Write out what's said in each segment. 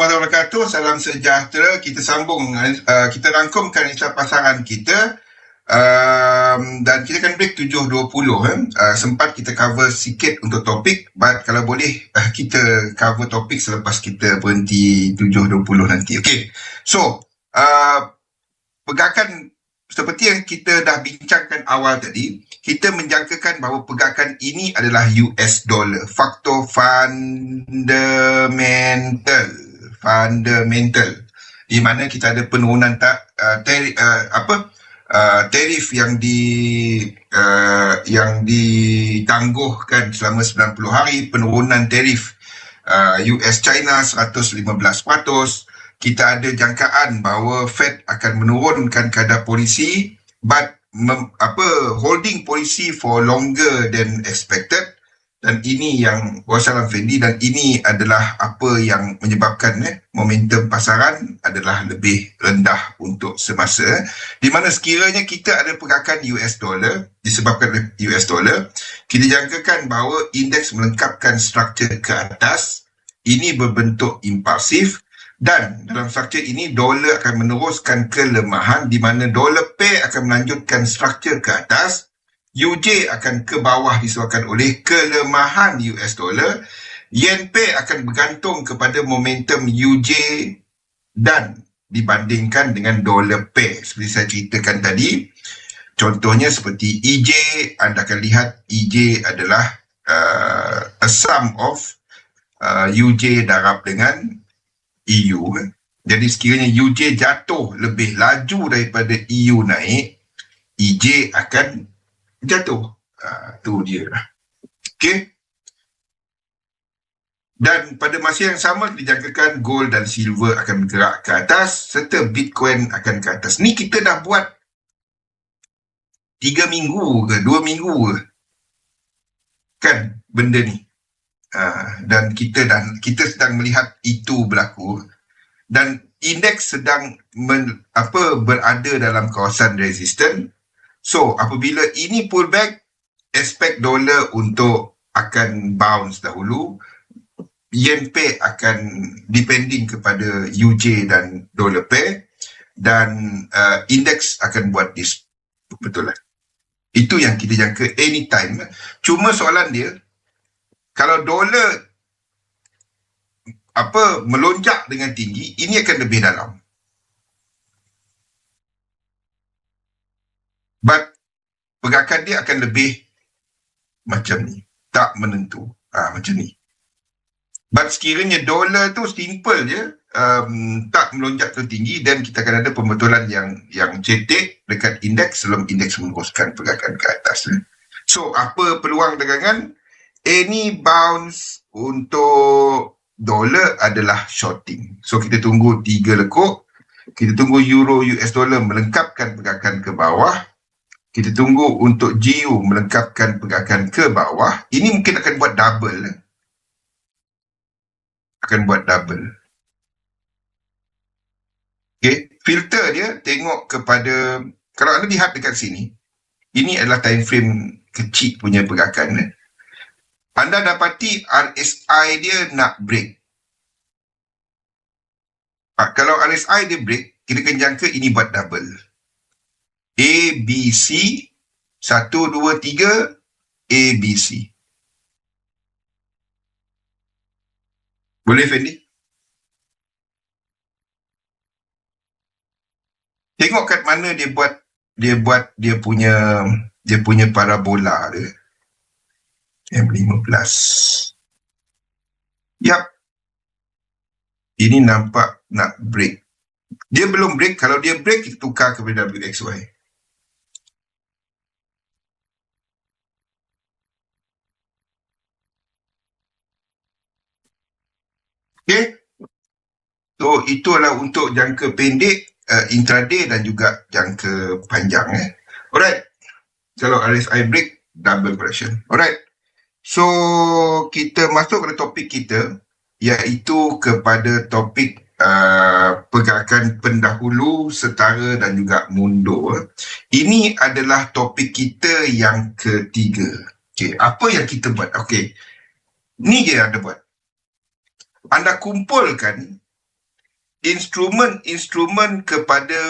warahmatullahi wabarakatuh. Salam sejahtera. Kita sambung, uh, kita rangkumkan analisa pasaran kita. Um, dan kita akan break 7.20 eh. uh, sempat kita cover sikit untuk topik but kalau boleh uh, kita cover topik selepas kita berhenti 7.20 nanti okay. so uh, pergerakan seperti yang kita dah bincangkan awal tadi kita menjangkakan bahawa pergerakan ini adalah US dollar faktor fundamental fundamental di mana kita ada penurunan tak uh, teri, uh, apa? Uh, tarif yang di uh, yang ditangguhkan selama 90 hari penurunan tarif uh, US China 115% kita ada jangkaan bahawa Fed akan menurunkan kadar polisi but mem, apa holding polisi for longer than expected dan ini yang Wassalam Fendi dan ini adalah apa yang menyebabkan eh, momentum pasaran adalah lebih rendah untuk semasa di mana sekiranya kita ada pergerakan US dollar disebabkan US dollar kita jangkakan bahawa indeks melengkapkan struktur ke atas ini berbentuk impulsif dan dalam struktur ini dolar akan meneruskan kelemahan di mana dolar pair akan melanjutkan struktur ke atas UJ akan ke bawah disebabkan oleh kelemahan US dollar. Yen pair akan bergantung kepada momentum UJ dan dibandingkan dengan dollar pair. Seperti saya ceritakan tadi, contohnya seperti EJ, anda akan lihat EJ adalah uh, a sum of uh, UJ darab dengan EU. Jadi sekiranya UJ jatuh lebih laju daripada EU naik, EJ akan jatuh. Ha, tu dia. Okey. Dan pada masa yang sama dijangkakan gold dan silver akan bergerak ke atas serta bitcoin akan ke atas. Ni kita dah buat tiga minggu ke dua minggu ke. Kan benda ni. Uh, dan kita dan kita sedang melihat itu berlaku dan indeks sedang men, apa berada dalam kawasan resisten So, apabila ini pullback, expect dollar untuk akan bounce dahulu. Yen pair akan depending kepada UJ dan dollar pair dan uh, index akan buat this. Betul lah. Itu yang kita jangka anytime. Cuma soalan dia, kalau dollar apa melonjak dengan tinggi, ini akan lebih dalam. But pergerakan dia akan lebih macam ni. Tak menentu. Ha, macam ni. But sekiranya dolar tu simple je. Um, tak melonjak ke tinggi dan kita akan ada pembetulan yang yang cetek dekat indeks sebelum indeks meneruskan pergerakan ke atas. Eh. So apa peluang dagangan? Any bounce untuk dolar adalah shorting. So kita tunggu tiga lekuk. Kita tunggu euro US dollar melengkapkan pergerakan ke bawah kita tunggu untuk GU melengkapkan pergerakan ke bawah, ini mungkin akan buat double. Eh. Akan buat double. Okay, filter dia tengok kepada, kalau anda lihat dekat sini, ini adalah time frame kecil punya pergerakan. Eh. Anda dapati RSI dia nak break. Kalau RSI dia break, kita akan jangka ini buat double. A, B, C. Satu, dua, tiga. A, B, C. Boleh, Fendi? Tengok kat mana dia buat dia buat dia punya dia punya parabola dia. M15. Yap. Ini nampak nak break. Dia belum break. Kalau dia break, kita tukar kepada WXY. Okay. So itulah untuk jangka pendek, uh, intraday dan juga jangka panjang. Eh. Alright. Kalau RSI break, double correction. Alright. So kita masuk pada topik kita iaitu kepada topik uh, pergerakan pendahulu, setara dan juga mundur. Ini adalah topik kita yang ketiga. Okay. Apa yang kita buat? Okay. Ni je yang ada buat anda kumpulkan instrumen-instrumen kepada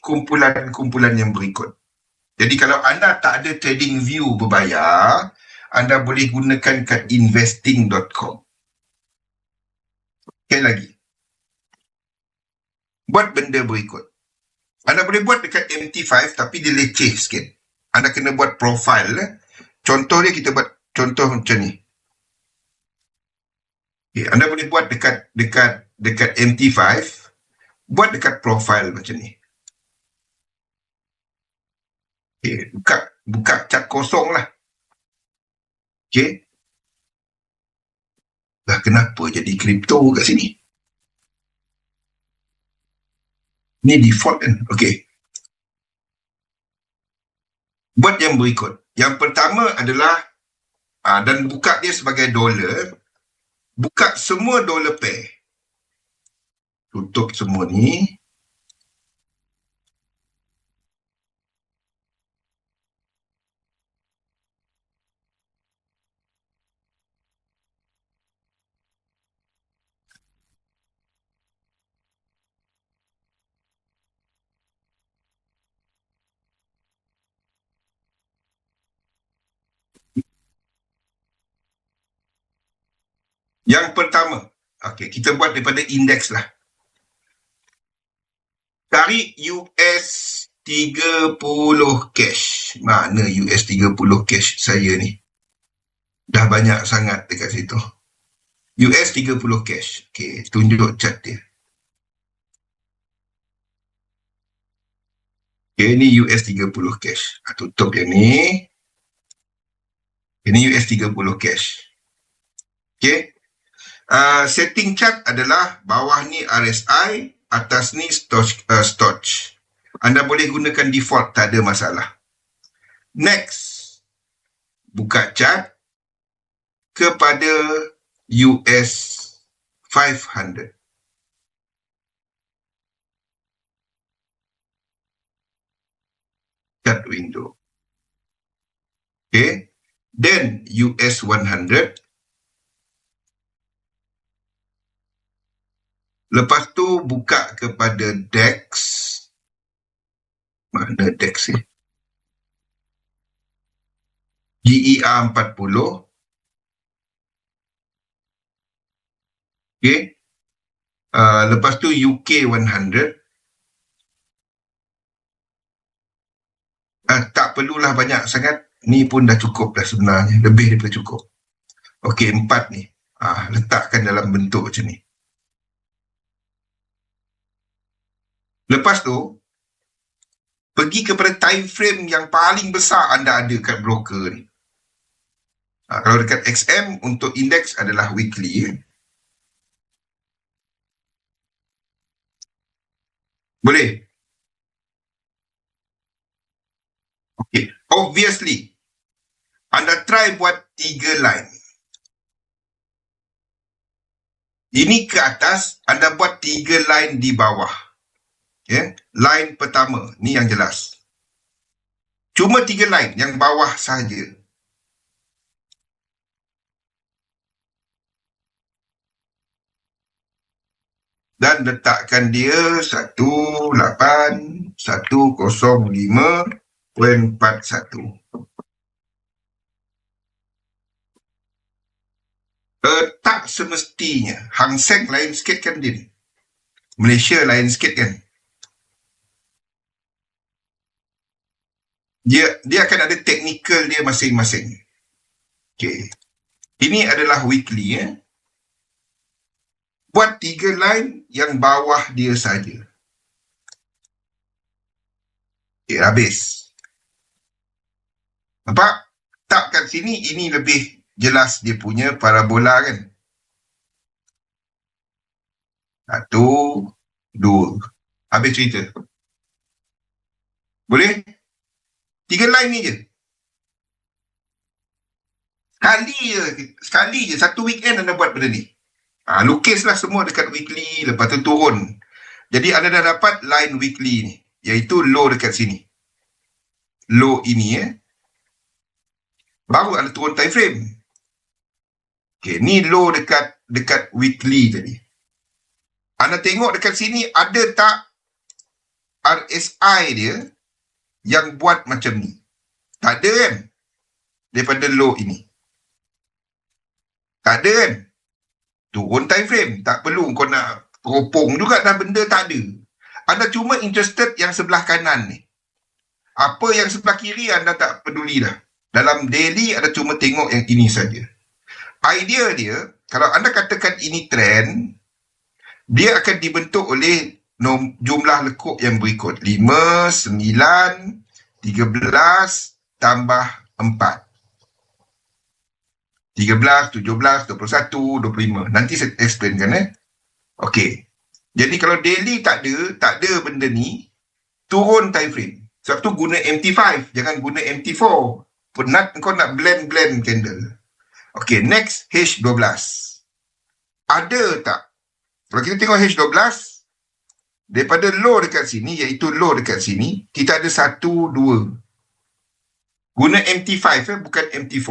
kumpulan-kumpulan yang berikut. Jadi kalau anda tak ada trading view berbayar, anda boleh gunakan kat investing.com. Sekali lagi. Buat benda berikut. Anda boleh buat dekat MT5 tapi dia leceh sikit. Anda kena buat profile. Contoh dia kita buat contoh macam ni. Okay, anda boleh buat dekat dekat dekat MT5 buat dekat profile macam ni. Okay, buka buka cat kosong lah. Okay. Dah kenapa jadi kripto kat sini? Ni default kan? Okay. Buat yang berikut. Yang pertama adalah uh, dan buka dia sebagai dolar. Buka semua dollar pair. Tutup semua ni. Yang pertama, okay, kita buat daripada indeks lah. Cari US 30 cash. Mana US 30 cash saya ni? Dah banyak sangat dekat situ. US 30 cash. Okay, tunjuk chart dia. Okay, ni US 30 cash. Ha, tutup yang ni. Ini US 30 cash. Okay. Uh, setting chart adalah bawah ni RSI, atas ni Stoch. Uh, stoch. Anda boleh gunakan default, tak ada masalah. Next, buka chart kepada US 500. Chart window. Okay. Then US 100 Lepas tu buka kepada DEX. Mana DEX ni? GER 40. Okay. Uh, lepas tu UK 100. Uh, tak perlulah banyak sangat. Ni pun dah cukup dah sebenarnya. Lebih daripada cukup. Okey, empat ni. Uh, letakkan dalam bentuk macam ni. Lepas tu, pergi kepada time frame yang paling besar anda ada kat broker ni. Ha, kalau dekat XM untuk indeks adalah weekly. Eh. Boleh? Okay. Obviously, anda try buat tiga line. Ini ke atas, anda buat tiga line di bawah. Ya, line pertama ni yang jelas. Cuma tiga line yang bawah saja. Dan letakkan dia 18 105.41. Uh, tak semestinya. Hang Seng lain sikit kan dia Malaysia lain sikit kan. Dia dia akan ada technical dia masing-masing. Okay. Ini adalah weekly ya. Buat tiga line yang bawah dia saja. Okay, habis. Nampak? Tak kat sini, ini lebih jelas dia punya parabola kan. Satu, dua. Habis cerita. Boleh? Tiga line ni je. Sekali je. Sekali je. Satu weekend anda buat benda ni. Ha, lukislah semua dekat weekly. Lepas tu turun. Jadi anda dah dapat line weekly ni. Iaitu low dekat sini. Low ini. Eh. Baru anda turun time frame. Okay, ni low dekat dekat weekly tadi. Anda tengok dekat sini ada tak RSI dia yang buat macam ni. Tak ada kan? Daripada low ini. Tak ada kan? Turun time frame. Tak perlu kau nak teropong juga dah benda tak ada. Anda cuma interested yang sebelah kanan ni. Apa yang sebelah kiri anda tak peduli dah. Dalam daily anda cuma tengok yang ini saja. Idea dia, kalau anda katakan ini trend, dia akan dibentuk oleh nom, jumlah lekuk yang berikut. 5, 9, 13 tambah 4. 13, 17, 21, 25. Nanti saya explain kan eh. Okey. Jadi kalau daily tak ada, tak ada benda ni, turun time frame. Sebab tu guna MT5, jangan guna MT4. Penat kau nak blend-blend candle. Okey, next H12. Ada tak? Kalau kita tengok H12, daripada low dekat sini, iaitu low dekat sini, kita ada satu, dua. Guna MT5, eh, bukan MT4.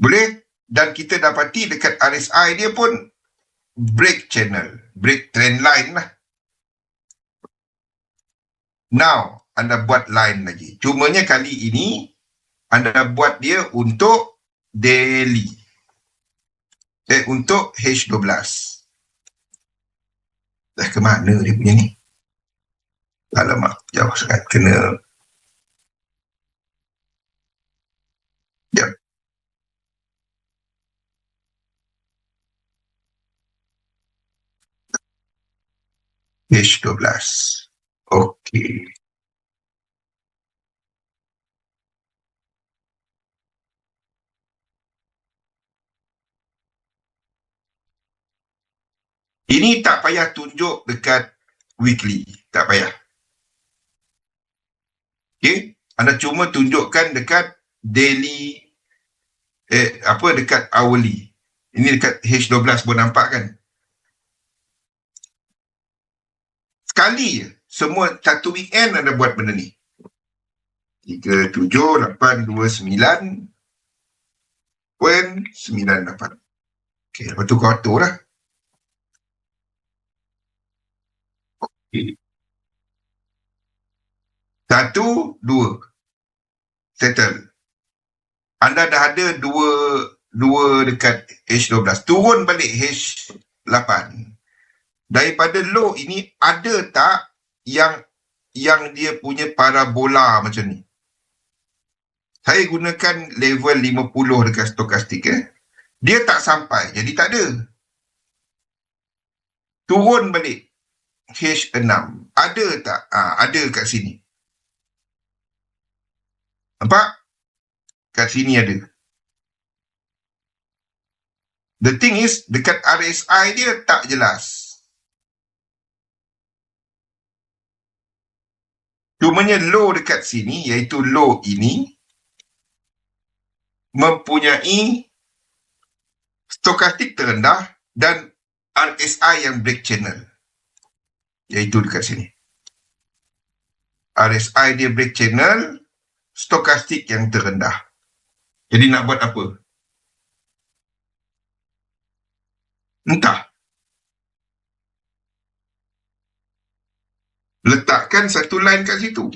Boleh? Dan kita dapati dekat RSI dia pun break channel, break trend line lah. Now, anda buat line lagi. Cumanya kali ini, anda buat dia untuk daily. Eh, untuk H12. Dah ke mana dia punya ni? Alamak, jauh sangat. Kena H12. Okey. Ini tak payah tunjuk dekat weekly. Tak payah. Okey. Anda cuma tunjukkan dekat daily eh apa dekat hourly. Ini dekat H12 pun nampak kan? sekali je. Semua satu weekend anda buat benda ni. 3, 7, 8, 2, 9. Poin 9, 8. Okay, lepas tu kau lah. Satu, dua. Settle. Anda dah ada dua dua dekat H12. Turun balik H8 daripada low ini ada tak yang yang dia punya parabola macam ni saya gunakan level 50 dekat stokastik eh dia tak sampai jadi tak ada turun balik H6 ada tak? Ha, ada kat sini. Nampak? Kat sini ada. The thing is dekat RSI dia tak jelas. Cumanya low dekat sini iaitu low ini mempunyai stokastik terendah dan RSI yang break channel iaitu dekat sini. RSI dia break channel stokastik yang terendah. Jadi nak buat apa? Entah. letakkan satu line kat situ.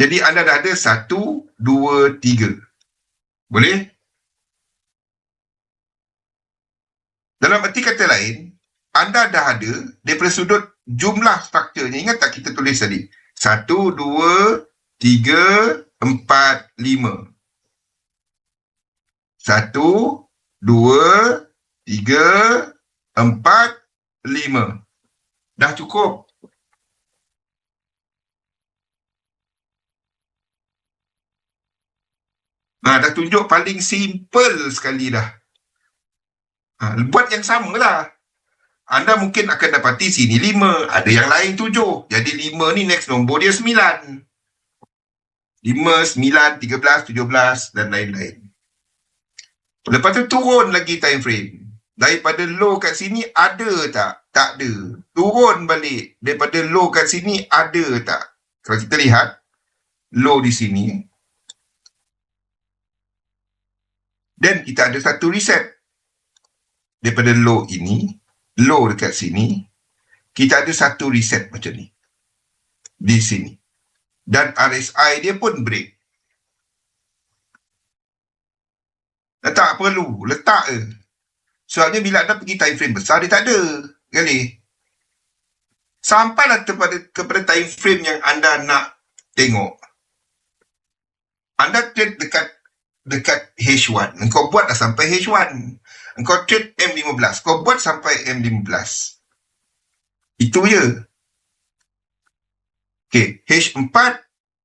Jadi anda dah ada satu, dua, tiga. Boleh? Dalam erti kata lain, anda dah ada daripada sudut jumlah strukturnya. Ingat tak kita tulis tadi? Satu, dua, tiga, empat, lima. Satu, dua, tiga, empat, lima. Dah cukup. Nah, dah tunjuk paling simple sekali dah. Ha, buat yang sama lah. Anda mungkin akan dapati sini lima. Ada yang lain tujuh. Jadi lima ni next nombor dia sembilan. Lima, sembilan, tiga belas, tujuh belas dan lain-lain. Lepas tu turun lagi time frame daripada low kat sini ada tak? Tak ada. Turun balik daripada low kat sini ada tak? Kalau kita lihat low di sini Dan kita ada satu reset. Daripada low ini, low dekat sini, kita ada satu reset macam ni. Di sini. Dan RSI dia pun break. Tak perlu. Letak je. Soalnya bila anda pergi time frame besar, dia tak ada. Kali. Sampailah kepada, kepada time frame yang anda nak tengok. Anda trade dekat dekat H1. Engkau buat dah sampai H1. Engkau trade M15. Kau buat sampai M15. Itu je. Okay. H4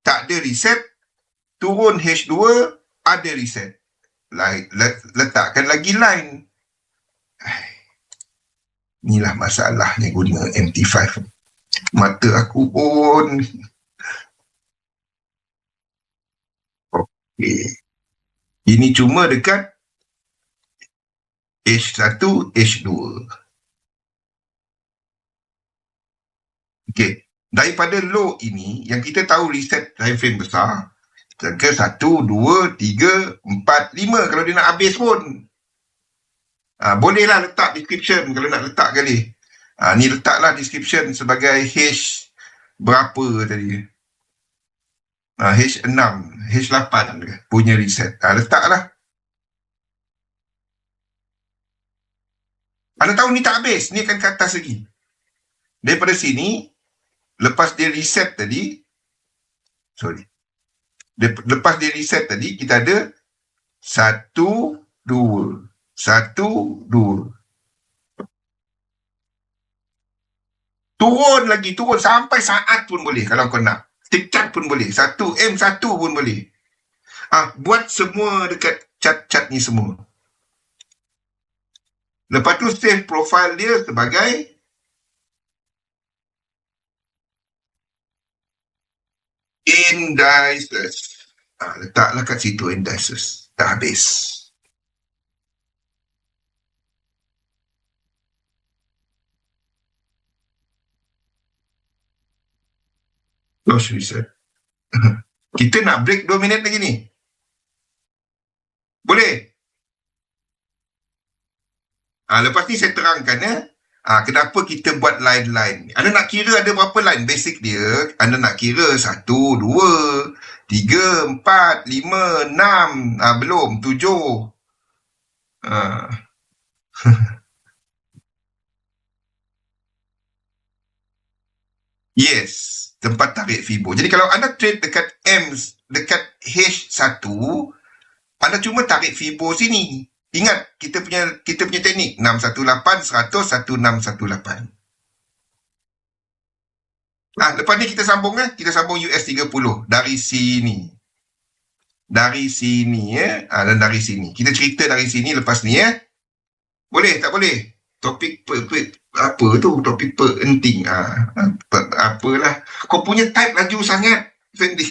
tak ada reset. Turun H2 ada reset. Letakkan lagi line. Inilah masalahnya guna MT5. Mata aku pun. Okey. Ini cuma dekat H1, H2. Okey. Daripada low ini, yang kita tahu reset time frame besar, ke satu, dua, tiga, empat, lima kalau dia nak habis pun. Ha, bolehlah letak description kalau nak letak kali. Ha, ni letaklah description sebagai H berapa tadi. Ha, H6, H8 punya reset. Ha, letaklah. Anda tahu ni tak habis. Ni akan ke atas lagi. Daripada sini, lepas dia reset tadi, sorry. Lepas dia reset tadi, kita ada satu, dua. Satu, dua. Turun lagi, turun sampai saat pun boleh kalau kau nak. Cat pun boleh. Satu M1 pun boleh. Ah, buat semua dekat cat-cat ni semua. Lepas tu save profile dia sebagai indices. Ah, letaklah kat situ indices. Dah habis. Close reset. Kita nak break 2 minit lagi ni. Boleh? Ha, lepas ni saya terangkan ya. Ha, kenapa kita buat line-line. Anda nak kira ada berapa line basic dia. Anda nak kira 1, 2, 3, 4, 5, 6. Ha, belum, 7. Ha. yes tempat tarik fibo. Jadi kalau anda trade dekat M dekat H1 anda cuma tarik fibo sini. Ingat kita punya kita punya teknik 618 100 1618. Nah, lepas ni kita sambung eh. Kita sambung US 30 dari sini. Dari sini. Eh. Ah, dan dari sini. Kita cerita dari sini lepas ni eh. Boleh tak boleh? topik per, per, apa tu topik penting ah ha, apalah kau punya type laju sangat Fendi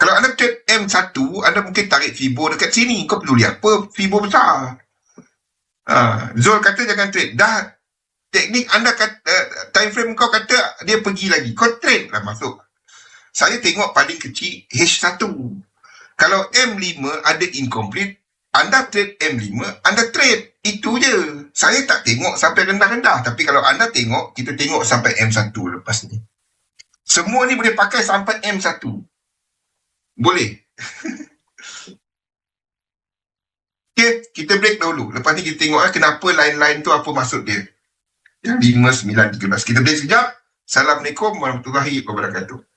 kalau anda trade M1 anda mungkin tarik fibo dekat sini. Kau perlu lihat apa fibo besar. Ha, Zul kata jangan trade. Dah teknik anda kata uh, time frame kau kata dia pergi lagi. Kau trade lah masuk. Saya tengok paling kecil H1 kalau M5 ada incomplete anda trade M5 anda trade. Itu je. Saya tak tengok sampai rendah-rendah. Tapi kalau anda tengok, kita tengok sampai M1 lepas ni. Semua ni boleh pakai sampai M1. Boleh. okay, kita break dahulu. Lepas ni kita tengok eh, kenapa line-line tu apa maksud dia. Yang 5, 9, 13. Kita break sekejap. Assalamualaikum warahmatullahi wabarakatuh.